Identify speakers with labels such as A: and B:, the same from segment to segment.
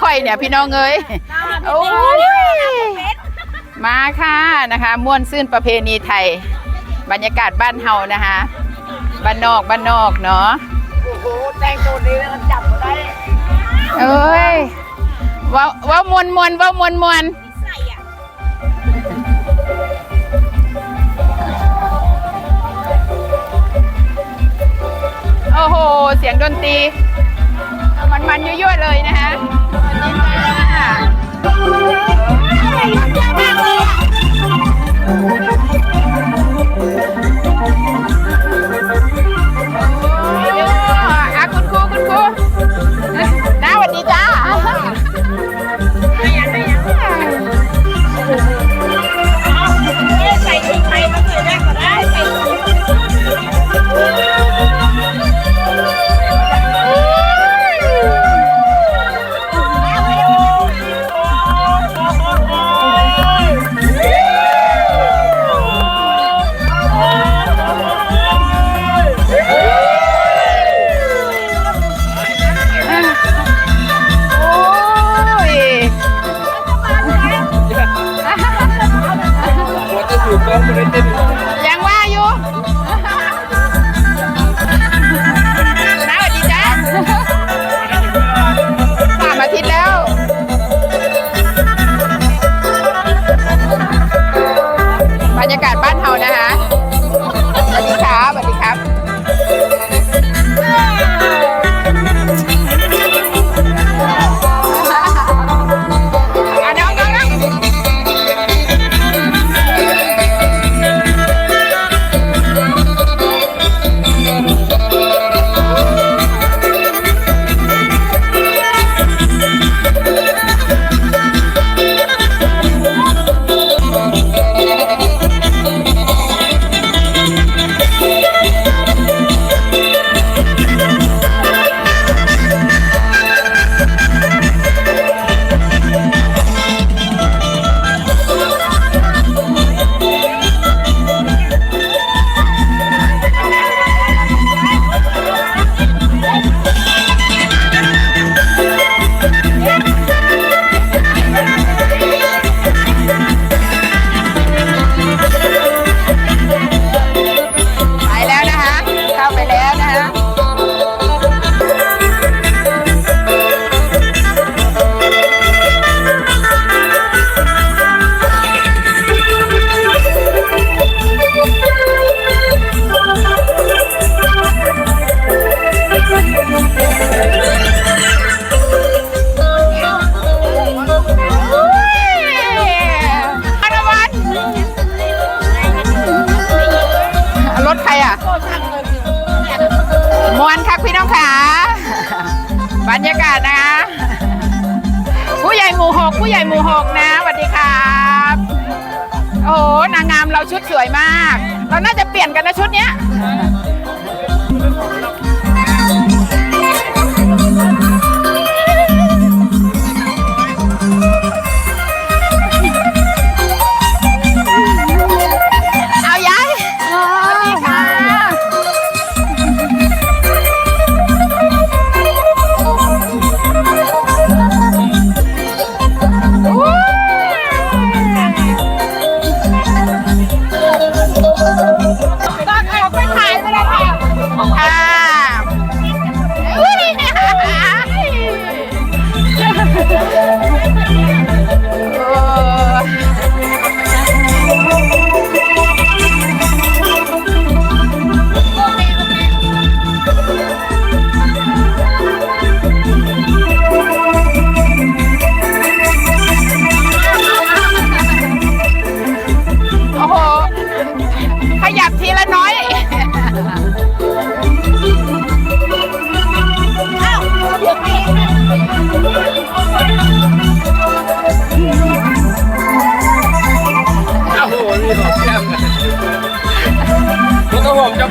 A: ค่อยเนี่ยพี่น้องเอ้ยโอ้ยมาค่ะนะคะ ม่วนซื่นประเพณีไทย บรรยากาศบ้านเฮานะคะบ้านนอกบ้านนอกเนาะ
B: โอ้โหแต่งตัวนี้แล้วจับมาได้
A: เอ้ยเว้าเว้ามวนมวนเว้ามวนมวนโอ้โห เสียงดนตรี มันมันๆยั่วๆเลยนะคะสวัสดี ค่ะอะ
C: ถ
A: ใครอะมวนคักพี่น้องขาบรรยากาศนะคะผู้ใหญ่หมู่หกผู้ใหญ่หมู่หกนะสวัสดีครับโอ้โหนางงามเราชุดสวยมาก เราน่าจะเปลี่ยนกันนะชุดเนี้ย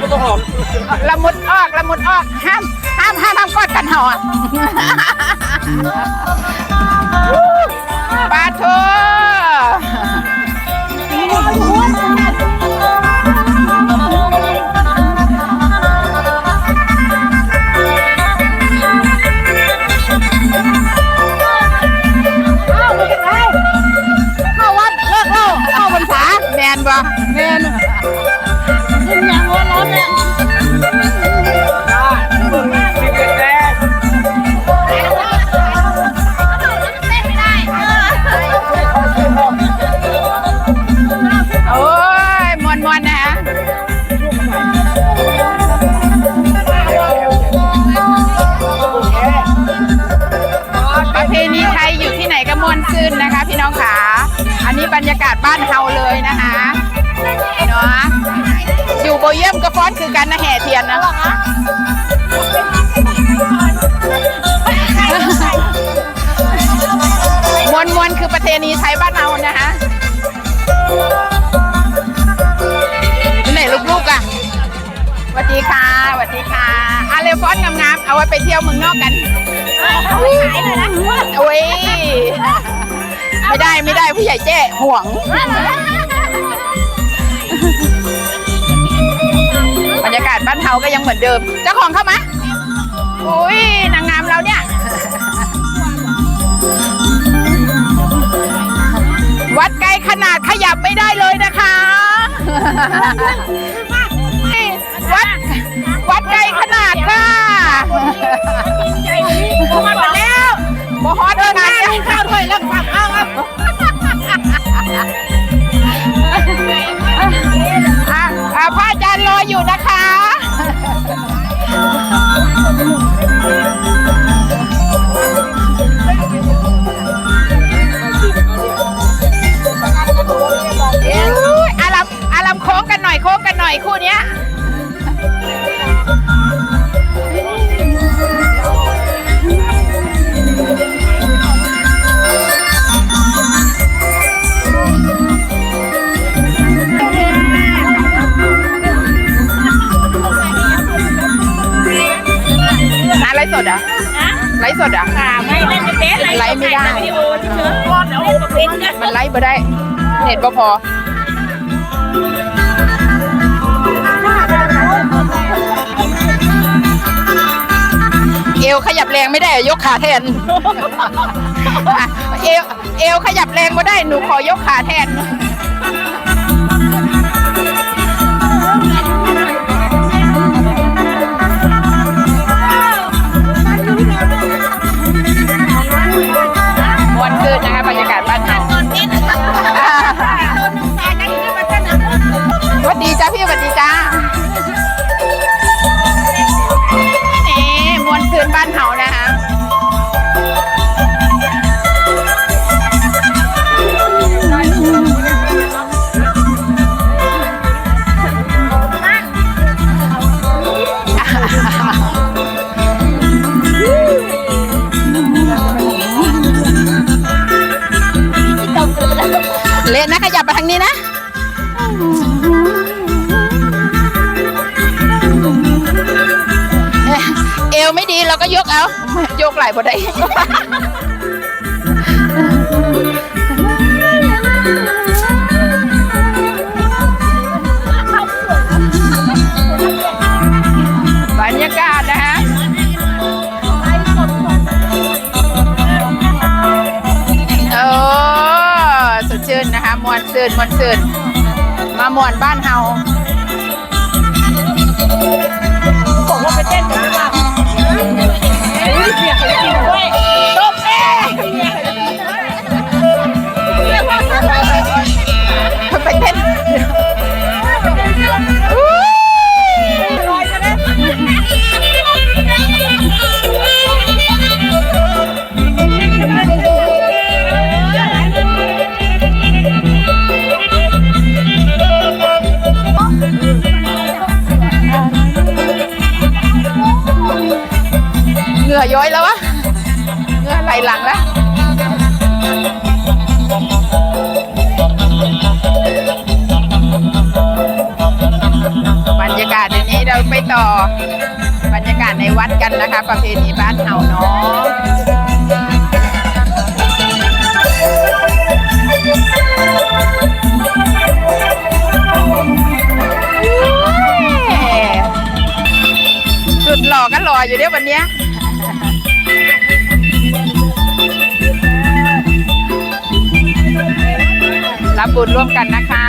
A: มุดตัหอมละมุดออ
B: กละมุดออกห้ามห้ามห้ามห้ามก
A: อดกันหอมปลาทูเข้าวัดเลิกเล่า
C: เข้าพรรษาแมนบ่แมน บรรยากาศบ้านเฮาเลยนะคะเนาะอยู่โบเยียมก็ฟ้อนคือการนะแห่เที
A: ยนนะมวนมวนคือประเพณีไทยบ้านเฮานะคะไหนลูกๆอะสวัสดีค่ะสวัสดีค่ะอาเลฟอนงามๆเอาไว้ไปเที่ยวเมืองนอกกัน
B: ขายเลยนะ
A: โอ้ย ไม่ได้ไม่ได้ผู้ใหญ่เจ้ห่วง บรรยากาศบ้านเฮาก็ยังเหมือนเดิม เจ้าของเข้ามาอุ้ยนางงามเราเนี่ย วัดไกลขนาดขยับไม่ได้เลยนะคะ วัดวัดไกลขนาดค่ะ
B: ใจดีกูมาหมดแล้ว
A: บ่ฮอตเลยนะ
B: ข้าวถ้วยแล้วผักข้าวครับ
A: อะอะพระอาจารย์รออยู่นะคะ น็ตบ่พอเอวขยับแรงไม่ได้อะยกขาแทนอะเอวเอวขยับแรงไม่ได้ หนูขอยกขาแทน เล่นนะขยับไปทางนี้นะ เอวไม่ดีเราก็ยกเอา ยกไหล่บ่ได้ ซื่นมวนซื่นมามวนบ้านเฮา
B: ผมว่าไปเต้น
A: กัน นะคะ ประเพณีบ้านเฮาเนาะสุดหล่อก็หล่ออยู่เด้อวันเนี้ยรับบุญร่วมกันนะคะ